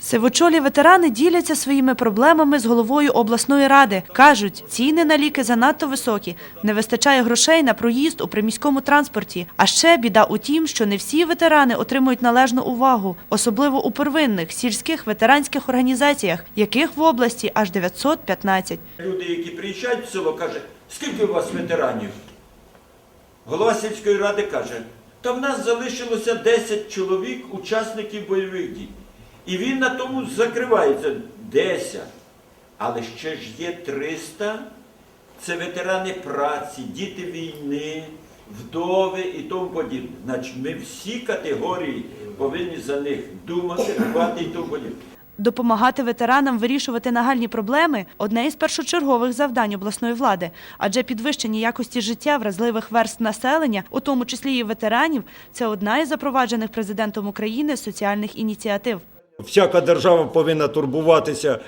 Сивочолі ветерани діляться своїми проблемами з головою обласної ради. Кажуть, ціни на ліки занадто високі, не вистачає грошей на проїзд у приміському транспорті. А ще біда у тім, що не всі ветерани отримують належну увагу, особливо у первинних сільських ветеранських організаціях, яких в області аж 915. Люди, які приїжджають в село, каже, скільки у вас ветеранів? Голова сільської ради каже, та в нас залишилося 10 чоловік, учасників бойових дій. І він на тому закривається 10. Але ще ж є 300. Це ветерани праці, діти війни, вдови і тому подібне. Значить, ми всі категорії повинні за них думати, дбати і тому подібне. Допомагати ветеранам вирішувати нагальні проблеми одне із першочергових завдань обласної влади, адже підвищення якості життя вразливих верств населення, у тому числі і ветеранів, це одна із запроваджених президентом України соціальних ініціатив. Всяка держава повинна турбуватися.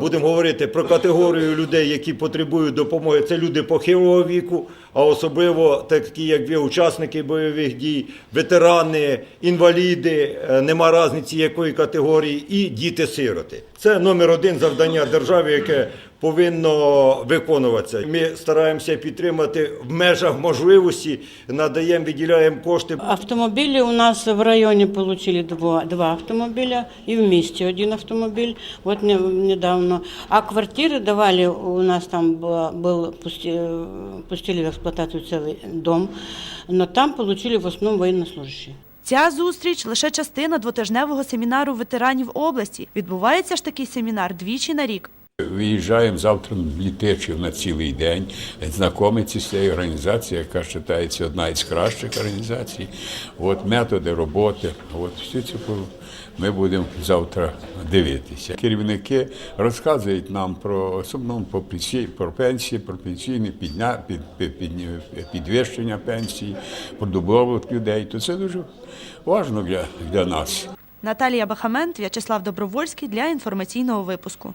Будемо говорити про категорію людей, які потребують допомоги. Це люди похилого віку, а особливо такі, як ви, учасники бойових дій, ветерани, інваліди, е, нема різниці якої категорії, і діти-сироти. Це номер один завдання держави, яке повинно виконуватися. Ми стараємося підтримати в межах можливості, надаємо, виділяємо кошти. Автомобили у нас в районе получили два, два автомобиля и в месте один автомобиль, вот не- недавно. А квартиры давали, у нас там была- был, пусти- пустили в эксплуатацию целый дом, но там получили в основном военнослужащие. Ця зустріч лише частина двотижневого семінару ветеранів області. Відбувається ж такий семінар двічі на рік. Виїжджаємо завтра в Літичів на цілий день, знайомитися з цією організацією, яка вважається одна із кращих організацій. От методи роботи. От ці по- ми будемо завтра дивитися. Керівники розказують нам про особливо про пенсії, про пенсії, про пенсійне підня, під, під, під- підвищення пенсій, про добробут людей. То це дуже важливо для, для нас. Наталія Бахамент, В'ячеслав Добровольський для інформаційного випуску.